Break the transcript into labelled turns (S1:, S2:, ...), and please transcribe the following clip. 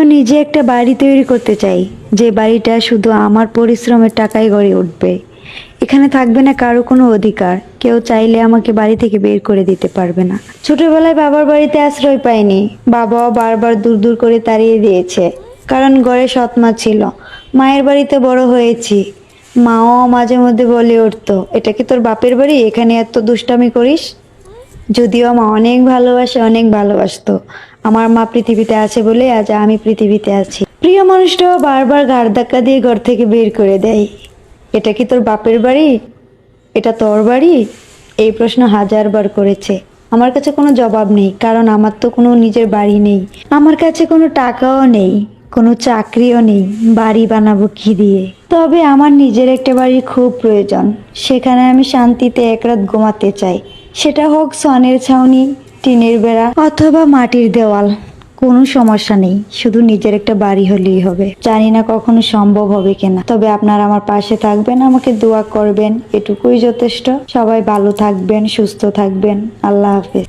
S1: আমিও নিজে একটা বাড়ি তৈরি করতে চাই। যে বাড়িটা শুধু আমার পরিশ্রমের টাকায় গড়ে উঠবে। এখানে থাকবে না কারও কোনো অধিকার। কেউ চাইলে আমাকে বাড়ি থেকে বের করে দিতে পারবে না। ছোটবেলায় বাবার বাড়িতে আশ্রয় পাইনি। বাবাও বারবার দূর দূর করে তাড়িয়ে দিয়েছে। কারণ ঘরে সৎ মা ছিল। মায়ের বাড়িতে বড় হয়েছি। মাও মাঝে মধ্যে বলে উঠতো, এটা কি তোর বাপের বাড়ি? এখানে এত দুষ্টামি করিস? যদিও মা অনেক ভালোবাসে, অনেক ভালোবাসতো। আমার মা পৃথিবীতে আছে বলে আজ আমি পৃথিবীতে আছি। প্রিয় মানুষটাও বারবার ঘাড় ধাক্কা দিয়ে ঘর থেকে বের করে দেয়। এটা কি তোর বাপের বাড়ি? এটা তোর বাড়ি? এই প্রশ্ন হাজারবার করেছে। আমার কাছে কোনো জবাব নেই, কারণ আমার তো কোনো নিজের বাড়ি নেই। আমার কাছে কোনো টাকাও নেই। কোনো চাকরিও নেই, বাড়ি বানাবো কি দিয়ে? তবে আমার নিজের একটা বাড়ি খুব প্রয়োজন, সেখানে আমি শান্তিতে এক রাত ঘুমাতে চাই। সেটা হোক সনের ছাউনি, টিনের বেড়া অথবা মাটির দেওয়াল, কোনো সমস্যা নেই, শুধু নিজের একটা বাড়ি হলেই হবে। জানি না কখনো সম্ভব হবে কিনা, তবে আপনারা আমার পাশে থাকবেন, আমাকে দোয়া করবেন, এটুকুই যথেষ্ট। সবাই ভালো থাকবেন, সুস্থ থাকবেন, আল্লাহ হাফেজ।